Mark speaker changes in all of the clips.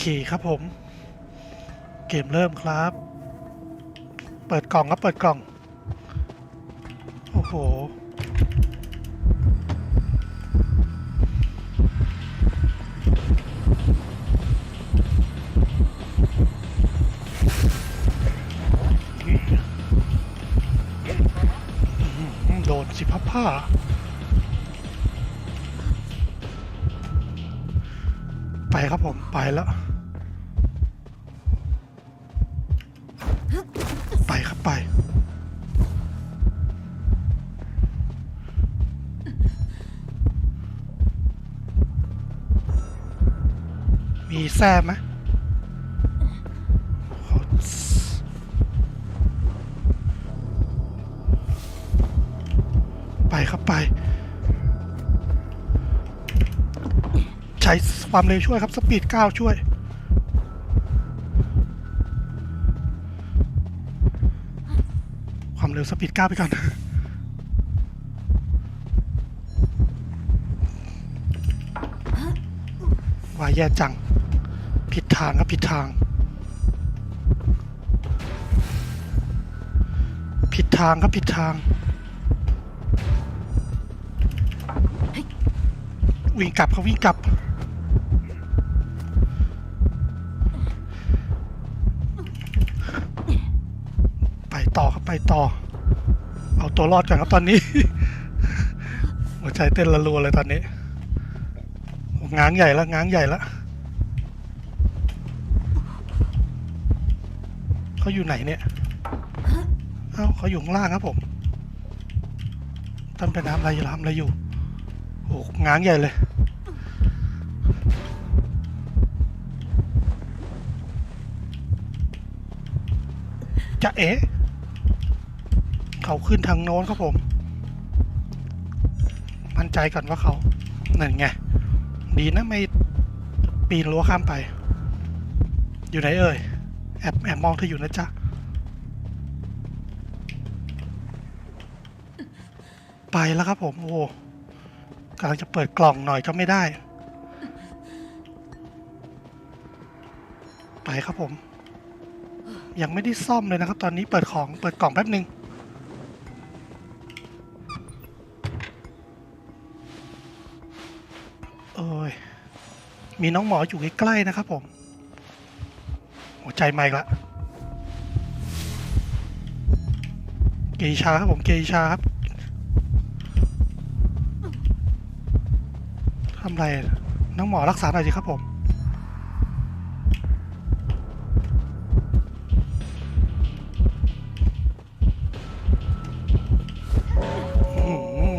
Speaker 1: ขี่ครับผม เกมเริ่มครับ เปิดกล่องครับเปิดกล่อง โอ้โห โดนสิพับผ้า ครับผมไปแล้ว ไปครับไป มีแซ่ไหมไปครับไป ใช้ความเร็วช่วยครับสปีด9ช่วยความเร็วสปีด9ไปก่อนวายแย่จัง ผิดทางครับผิดทาง ผิดทางครับผิดทางวิ่งกลับเขาวิ่งกลับ ไป ต่อครับไปต่อ เอาตัวรอดก่อนครับตอนนี้ หัวใจเต้นระรัวเลยตอนนี้ง้างใหญ่แล้วง้างใหญ่แล้วเขาอยู่ไหนเนี่ย เอ้าเขาอยู่ข้างล่างครับผมท่านเป็นน้ำอะไรอยู่ทำอะไรอยู่โอ้ง้างใหญ่เลยจะเอ๊ะ เขาขึ้นทางโน้นครับผม มั่นใจก่อนว่าเขานั่นไง ดีนะไม่ปีนรั้วข้ามไป อยู่ไหนเอ่ย แอบแอบมองเธออยู่นะจ๊ะไปแล้วครับผม โอ้กำลังจะเปิดกล่องหน่อยก็ไม่ได้ ไปครับผม ยังไม่ได้ซ่อมเลยนะครับ ตอนนี้เปิดของเปิดกล่องแป๊บหนึ่ง มีน้องหมออยู่ใกล้ๆนะครับผมหัวใจไม่ละเกชาครับผมเกชาครับทำไรน้องหมอรักษาหน่อยสิครับผม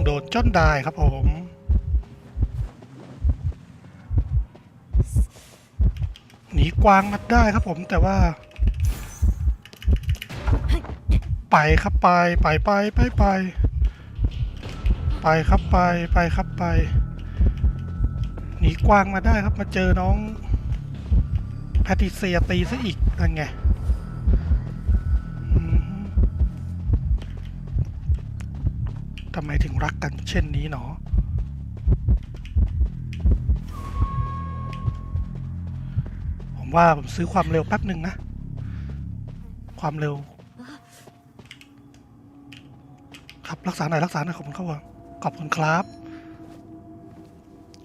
Speaker 1: โดนจ้นได้ครับผม หนี กวางมาได้ครับผมแต่ว่า ไปครับไปไปไปไปไปไปครับไปไปครับไป หนีกวางมาได้ครับมาเจอน้องแพทิเซียตีซะอีกนั่นไงทำไมถึงรักกันเช่นนี้หนอ ว่าผมซื้อความเร็วแป๊บหนึ่งนะ ความเร็ว ครับรักษาหน่อยรักษาหน่อยขอบคุณครับขอบคุณครับ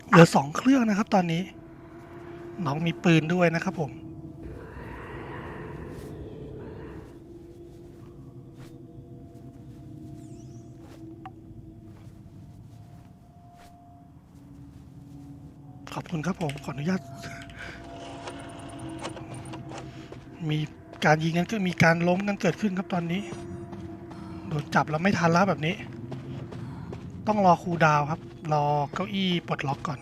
Speaker 1: เหลือสองเครื่องนะครับ ตอนนี้ น้องมีปืนด้วยนะครับผมขอบคุณครับผม ขออนุญาต มีการยิงกันก็มีการล้มกันเกิดขึ้นครับตอนนี้ โดนจับแล้วไม่ทันแล้วแบบนี้ ต้องรอครูดาวครับ รอเก้าอี้ปลดล็อกก่อน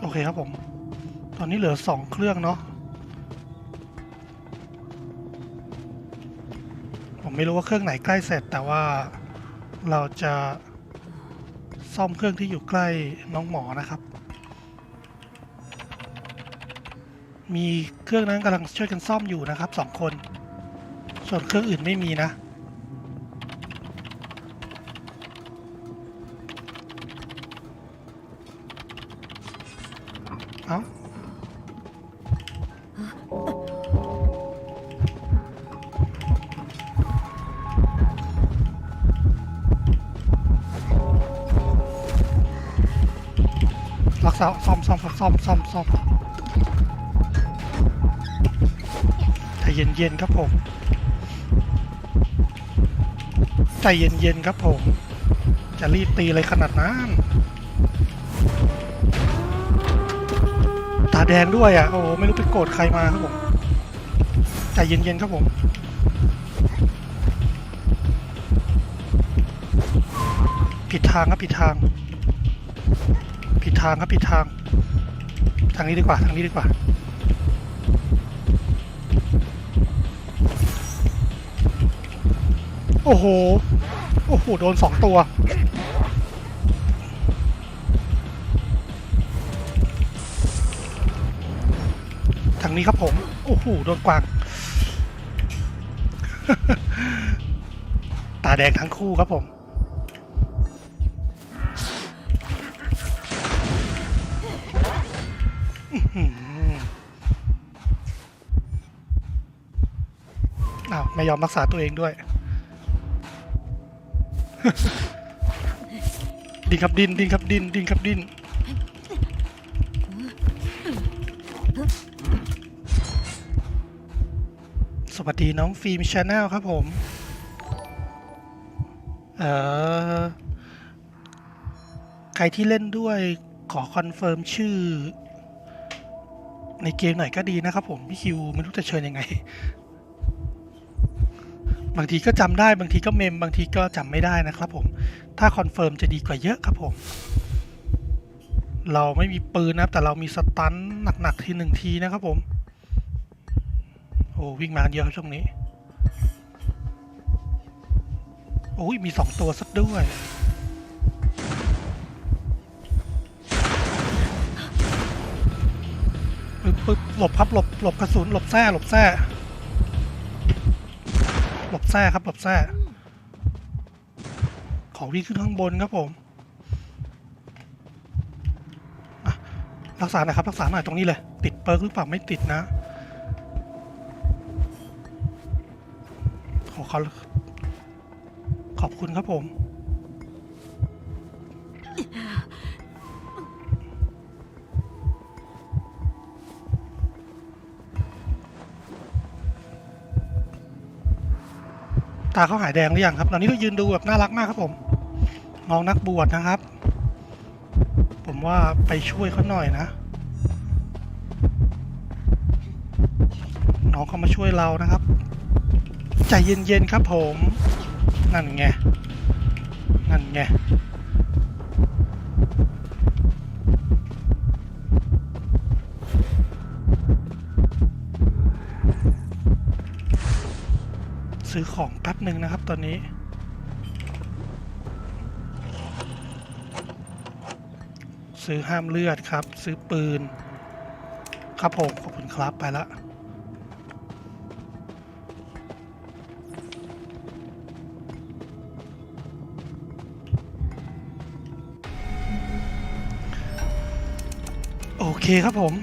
Speaker 1: โอเคครับผม ตอนนี้เหลือสองเครื่องเนาะผมไม่รู้ว่าเครื่องไหนใกล้เสร็จแต่ว่าเราจะ ซ่อมเครื่องที่อยู่ใกล้น้องหมอนะครับ มีเครื่องนั้นกำลังช่วยกันซ่อมอยู่นะครับสองคน ส่วนเครื่องอื่นไม่มีนะ เอ้า รักซ่อมซ่อมซ่อมซ่อมซ่อมใจเย็นๆครับผมใจเย็นๆครับผม จะรีบตีอะไรขนาดนั้นตาแดงด้วยอะโอ้โหไม่รู้ไปโกรธใครมาครับผมใจเย็นๆครับผมผิดทางครับผิดทาง ผิดทางครับผิดทาง ทางนี้ดีกว่าทางนี้ดีกว่าโอ้โห โอ้โห โดนสองตัว ทางนี้ครับผม โอ้โห โดนกวาง ตาแดงทั้งคู่ครับผม อ้าวไม่ยอมรักษาตัวเองด้วย ดินครับดินดินครับดินดินครับดินสวัสดีน้องฟิล์มชาแนลครับผม เอ่อ ใครที่เล่นด้วยขอคอนเฟิร์มชื่อ ในเกมหน่อยก็ดีนะครับผม พี่คิว ไม่รู้จะเชิญยังไง บางทีก็จำได้บางทีก็เมมบางทีก็จำไม่ได้นะครับผม ถ้าคอนเฟิร์มจะดีกว่าเยอะครับผม เราไม่มีปืนนะครับ แต่เรามีสตันหนักๆทีหนึ่งทีนะครับผม โอ้วิ่งมาเยอะครับช่วงนี้ โอ้ยมีสองตัวสักด้วยปึ๊บปึ๊บหลบครับหลบหลบกระสุนหลบแส้หลบแส้ ลบแท้ครับหลบแท้ขอวิ่งขึ้นข้างบนครับผมรักษาหน่อยครับรักษาหน่อยตรงนี้เลย ติดเปิร์กหรือเปล่าไม่ติดนะขอเขาขอบคุณครับผม ตาเขาหายแดงหรือยังครับตอนนี้ก็ยืนดูแบบน่ารักมากครับผมน้องนักบวชนะครับ ผมว่าไปช่วยเขาหน่อยนะน้องเขามาช่วยเรานะครับใจเย็นๆครับผมนั่นไงนั่นไง ซื้อของแป๊บหนึ่งนะครับตอนนี้ซื้อห้ามเลือดครับ ซื้อปืน ครับผม ขอบคุณครับไปละโอเคครับผม